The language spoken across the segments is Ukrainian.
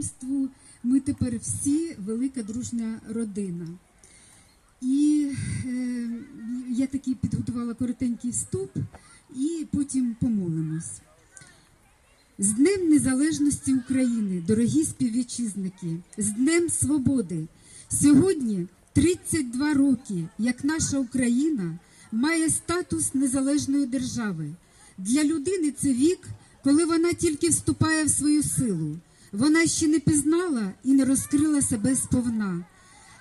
знайомству. Ми тепер всі велика дружня родина. І е, я такий підготувала коротенький вступ, і потім помолимось. З Днем Незалежності України, дорогі співвітчизники, з Днем Свободи. Сьогодні 32 роки, як наша Україна має статус незалежної держави. Для людини це вік, коли вона тільки вступає в свою силу. Вона ще не пізнала і не розкрила себе сповна,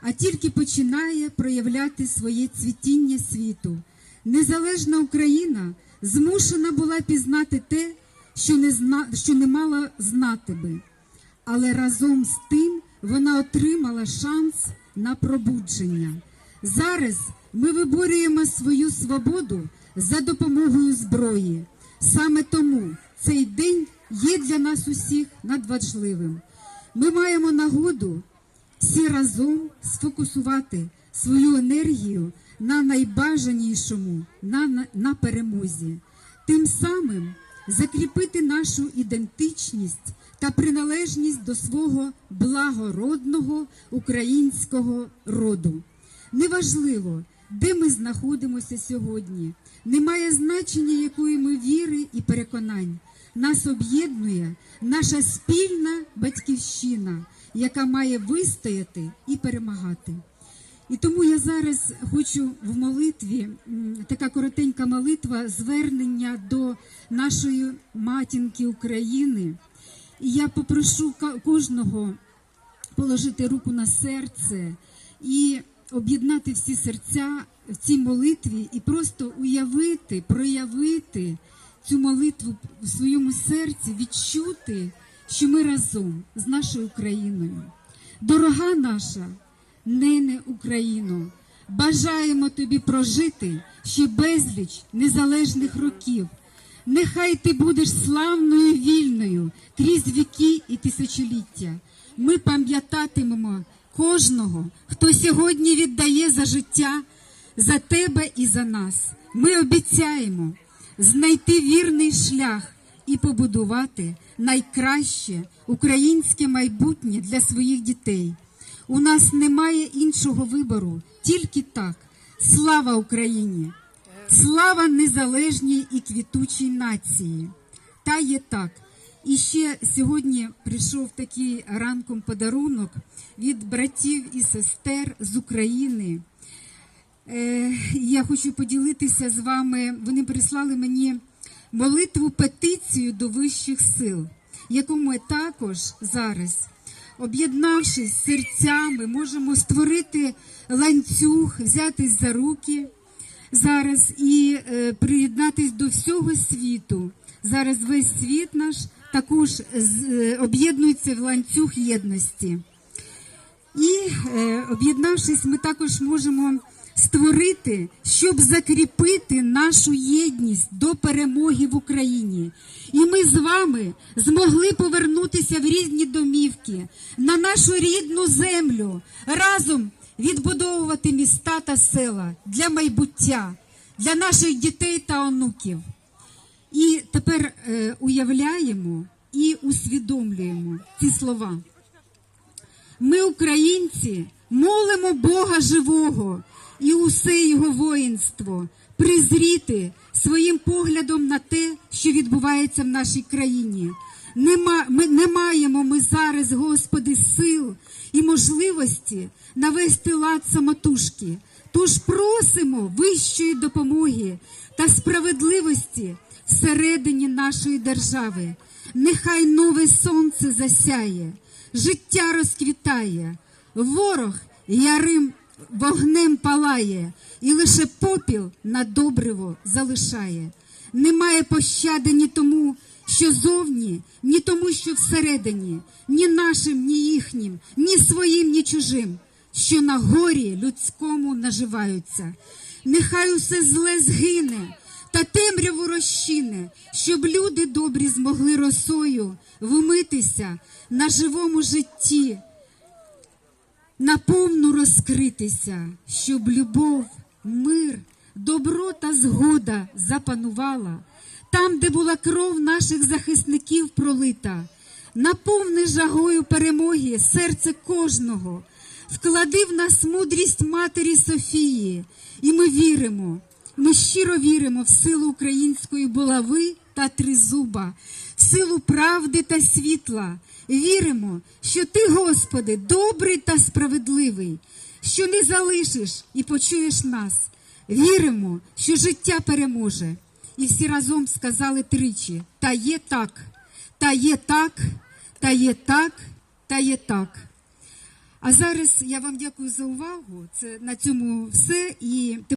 а тільки починає проявляти своє цвітіння світу. Незалежна Україна змушена була пізнати те, що не зна... що не мала знати би. Але разом з тим вона отримала шанс на пробудження. Зараз ми виборюємо свою свободу за допомогою зброї. Саме тому цей день є для нас усіх надважливим. Ми маємо нагоду всі разом сфокусувати свою енергію на найбажанішому, на, на, на перемозі, тим самим закріпити нашу ідентичність та приналежність до свого благородного українського роду. Неважливо, де ми знаходимося сьогодні, немає значення якої ми віри і переконань. Нас об'єднує наша спільна батьківщина, яка має вистояти і перемагати. І тому я зараз хочу в молитві, така коротенька молитва, звернення до нашої матінки України. І я попрошу кожного положити руку на серце і об'єднати всі серця в цій молитві і просто уявити, проявити цю молитву в своєму серці, відчути, що ми разом з нашою Україною. Дорога наша, нене Україно, бажаємо тобі прожити ще безліч незалежних років. Нехай ти будеш славною вільною крізь віки і тисячоліття. Ми пам'ятатимемо кожного, хто сьогодні віддає за життя, за тебе і за нас. Ми обіцяємо знайти вірний шлях і побудувати найкраще українське майбутнє для своїх дітей. У нас немає іншого вибору, тільки так. Слава Україні! Слава незалежній і квітучій нації. Та є так. І ще сьогодні прийшов такий ранком подарунок від братів і сестер з України. Е, я хочу поділитися з вами. Вони прислали мені молитву петицію до вищих сил, яку ми також зараз, об'єднавшись серцями, можемо створити ланцюг, взятись за руки зараз і е, приєднатись до всього світу. Зараз весь світ наш також е, об'єднується в ланцюг єдності. І об'єднавшись, ми також можемо створити, щоб закріпити нашу єдність до перемоги в Україні. І ми з вами змогли повернутися в різні домівки на нашу рідну землю, разом відбудовувати міста та села для майбуття, для наших дітей та онуків. І тепер е, уявляємо і усвідомлюємо ці слова. Ми, українці, молимо Бога живого і усе його воїнство призріти своїм поглядом на те, що відбувається в нашій країні. Нема, ми, не маємо ми зараз, Господи, сил і можливості навести лад самотужки. Тож просимо вищої допомоги та справедливості всередині нашої держави. Нехай нове сонце засяє, життя розквітає, ворог ярим вогнем палає, і лише попіл на добриво залишає. Немає пощади ні тому, що зовні, ні тому, що всередині, ні нашим, ні їхнім, ні своїм, ні чужим, що на горі людському наживаються. Нехай усе зле згине та темряву розчине, щоб люди добрі змогли росою вмитися на живому житті, наповну розкритися, щоб любов, мир, добро та згода запанувала там, де була кров наших захисників пролита. наповни жагою перемоги серце кожного, вклади в нас мудрість Матері Софії, і ми віримо, ми щиро віримо в силу української булави та тризуба, силу правди та світла. Віримо, що ти, Господи, добрий та справедливий, що не залишиш і почуєш нас. Віримо, що життя переможе. І всі разом сказали тричі: та є так, та є так, та є так, та є так. А зараз я вам дякую за увагу. Це на цьому все і